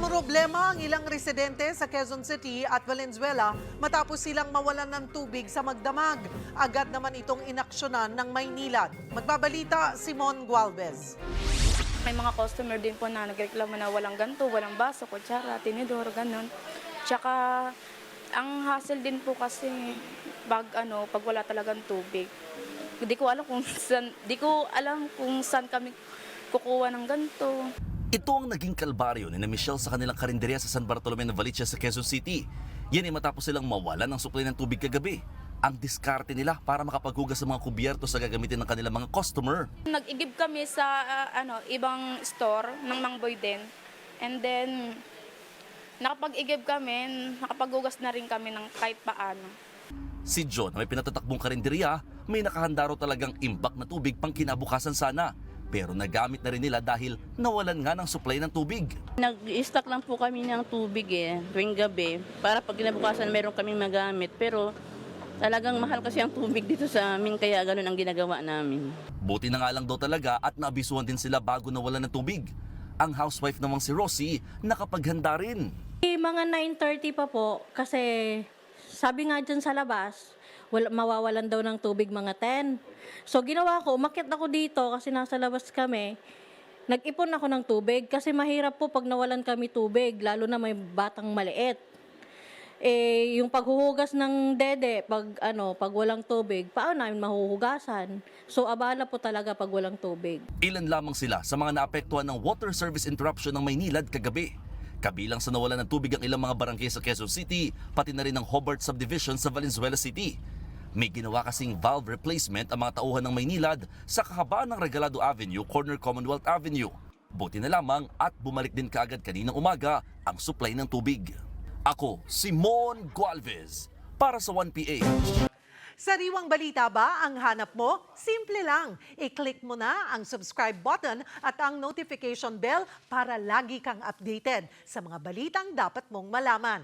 Namroblema ang ilang residente sa Quezon City at Valenzuela matapos silang mawalan ng tubig sa magdamag. Agad naman itong inaksyonan ng Maynilad. Magbabalita, Simon Gualvez. May mga customer din po na nagreklamo na walang ganto, walang baso, kutsara, tinidor, ganun. Tsaka, ang hassle din po kasi pag, ano, pag wala talagang tubig. Hindi ko alam kung saan, di ko alam kung saan kami kukuha ng ganto. Ito ang naging kalbaryo ni na Michelle sa kanilang karinderya sa San Bartolome ng Valicia sa Quezon City. Yan ay matapos silang mawalan ng supply ng tubig kagabi. Ang diskarte nila para makapaghugas sa mga kubyerto sa gagamitin ng kanilang mga customer. Nag-igib kami sa ah, ano, ibang store ng Mangboy din. And then, nakapag-igib kami, nakapaghugas na rin kami ng kahit paano. Si John na may pinatatakbong karinderya, may nakahanda raw talagang imbak na tubig pang kinabukasan sana. Pero nagamit na rin nila dahil nawalan nga ng supply ng tubig. Nag-stock lang po kami ng tubig eh, tuwing gabi, para pag kinabukasan meron kaming magamit. Pero talagang mahal kasi ang tubig dito sa amin, kaya ganun ang ginagawa namin. Buti na nga lang daw talaga at naabisuhan din sila bago nawalan ng tubig. Ang housewife namang si Rosie nakapaghanda rin. Eh, Mga 9.30 pa po kasi sabi nga dyan sa labas, wala, mawawalan daw ng tubig mga 10. So ginawa ko, umakyat ako dito kasi nasa labas kami. Nag-ipon ako ng tubig kasi mahirap po pag nawalan kami tubig, lalo na may batang maliit. Eh, yung paghuhugas ng dede, pag ano, pag walang tubig, paano namin mahuhugasan? So abala po talaga pag walang tubig. Ilan lamang sila sa mga naapektuhan ng water service interruption ng Maynilad kagabi. Kabilang sa nawalan ng tubig ang ilang mga barangay sa Quezon City, pati na rin ang Hobart Subdivision sa Valenzuela City. May ginawa kasing valve replacement ang mga tauhan ng Maynilad sa kahabaan ng Regalado Avenue, corner Commonwealth Avenue. Buti na lamang at bumalik din kaagad kaninang umaga ang supply ng tubig. Ako, Simon Gualvez, para sa 1PH. Sariwang balita ba ang hanap mo? Simple lang. I-click mo na ang subscribe button at ang notification bell para lagi kang updated sa mga balitang dapat mong malaman.